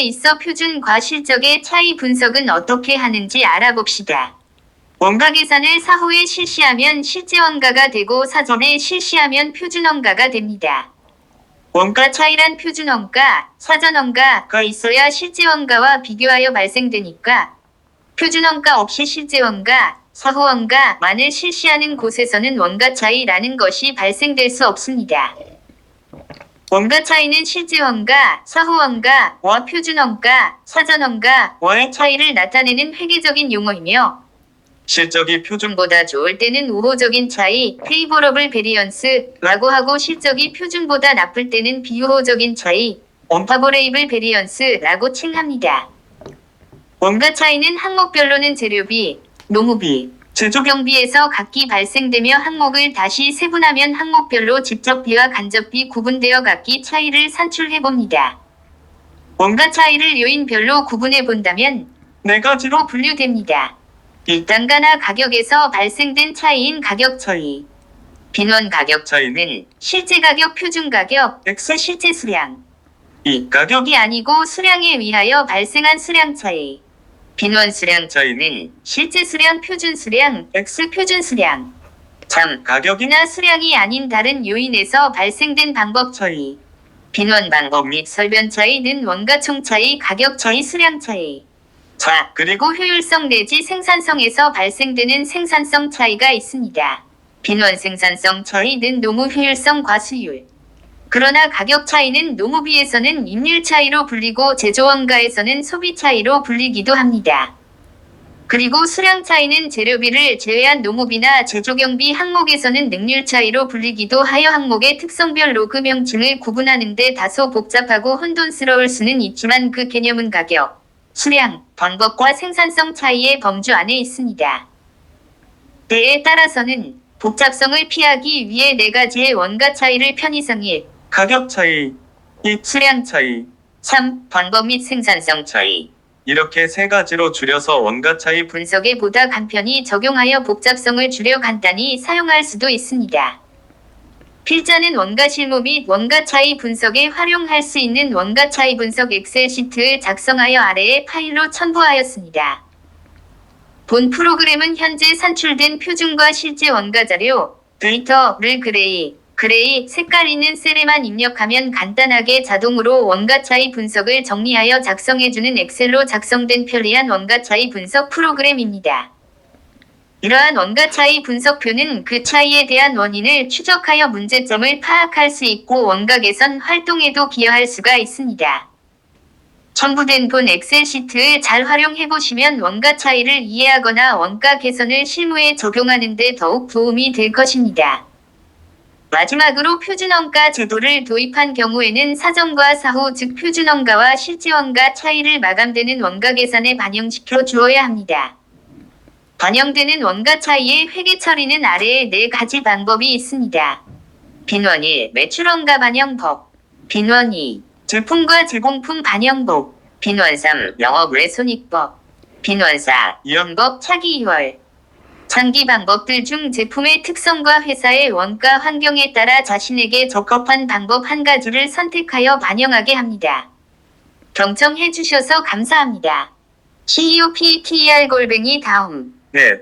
있어 표준과 실적의 차이 분석은 어떻게 하는지 알아봅시다. 원가 계산을 사후에 실시하면 실제 원가가 되고 사전에 실시하면 표준 원가가 됩니다. 원가 차이란 표준 원가, 사전 원가가 있어야 실제 원가와 비교하여 발생되니까 표준 원가 없이 실제 원가, 사후 원가만을 실시하는 곳에서는 원가 차이라는 것이 발생될 수 없습니다. 원가 차이는 실제 원가, 사후 원가 와 표준 원가, 사전 원가 와의 차이를 나타내는 회계적인 용어이며 실적이 표준 표준보다 좋을 때는 우호적인 차이, 페이버러블 베리언스라고 하고 실적이 표준보다 나쁠 때는 비우호적인 차이, 언파버레이블 베리언스라고 칭합니다. 원가 차이는 항목별로는 재료비, 노무비, 제조 경비에서 각기 발생되며 항목을 다시 세분하면 항목별로 직접비와 간접비 구분되어 각기 차이를 산출해 봅니다. 원가 차이를 요인별로 구분해 본다면 네 가지로 로 분류됩니다. 일단가나 가격에서 발생된 차이인 가격 차이. 빈원 가격 차이는 실제 가격 표준 가격 X 실제 수량. 이 가격 가격이 아니고 수량에 의하여 발생한 수량 차이. 빈원 수량 차이는 실제 수량 표준 수량 X 표준 수량. 참 가격이 가격이나 수량이 아닌 다른 요인에서 발생된 방법 차이. 빈원 방법 및 설변 차이는 원가 총 차이, 가격 차이, 수량 차이. 자, 그리고 효율성 내지 생산성에서 발생되는 생산성 차이가 있습니다. 빈원 생산성 차이는 노무 효율성 과수율. 그러나 가격 차이는 노무비에서는 임률 차이로 불리고 제조원가에서는 소비 차이로 불리기도 합니다. 그리고 수량 차이는 재료비를 제외한 노무비나 제조경비 항목에서는 능률 차이로 불리기도 하여 항목의 특성별 로그 명칭을 구분하는데 다소 복잡하고 혼돈스러울 수는 있지만 그 개념은 가격, 수량, 방법과 생산성 차이의 범주 안에 있습니다. 때에 따라서는 복잡성을 피하기 위해 네 가지의 원가 차이를 편의성 1, 가격 차이, 이 수량 차이 3, 방법 및 생산성 차이 이렇게 세 가지로 줄여서 원가 차이 분 분석에 보다 간편히 적용하여 복잡성을 줄여 간단히 사용할 수도 있습니다. 필자는 원가 실무 및 원가 차이 분석에 활용할 수 있는 원가 차이 분석 엑셀 시트를 작성하여 아래의 파일로 첨부하였습니다. 본 프로그램은 현재 산출된 표준과 실제 원가 자료, 데이터를 그레이, 그레이 색깔 있는 셀에만 입력하면 간단하게 자동으로 원가 차이 분석을 정리하여 작성해주는 엑셀로 작성된 편리한 원가 차이 분석 프로그램입니다. 이러한 원가 차이 분석표는 그 차이에 대한 원인을 추적하여 문제점을 파악할 수 있고 원가 개선 활동에도 기여할 수가 있습니다. 첨부된 본 엑셀 시트를 잘 활용해 보시면 원가 차이를 이해하거나 원가 개선을 실무에 적용하는 데 더욱 도움이 될 것입니다. 마지막으로 표준원가 제도를 도입한 경우에는 사전과 사후 즉 표준원가와 실제원가 차이를 마감되는 원가 계산에 반영시켜 주어야 합니다. 반영되는 원가 차이의 회계 처리는 아래의 네 가지 방법이 있습니다. 빈원 1. 매출원가 반영법 빈원 2. 제품과 제공품 반영법 빈원 3. 영업외손익법 빈원 4. 이연법 차기 2월 장기 방법들 중 제품의 특성과 회사의 원가 환경에 따라 자신에게 적합한 방법 한 가지를 선택하여 반영하게 합니다. 경청해 주셔서 감사합니다. CEOPTER 골뱅이 다음 네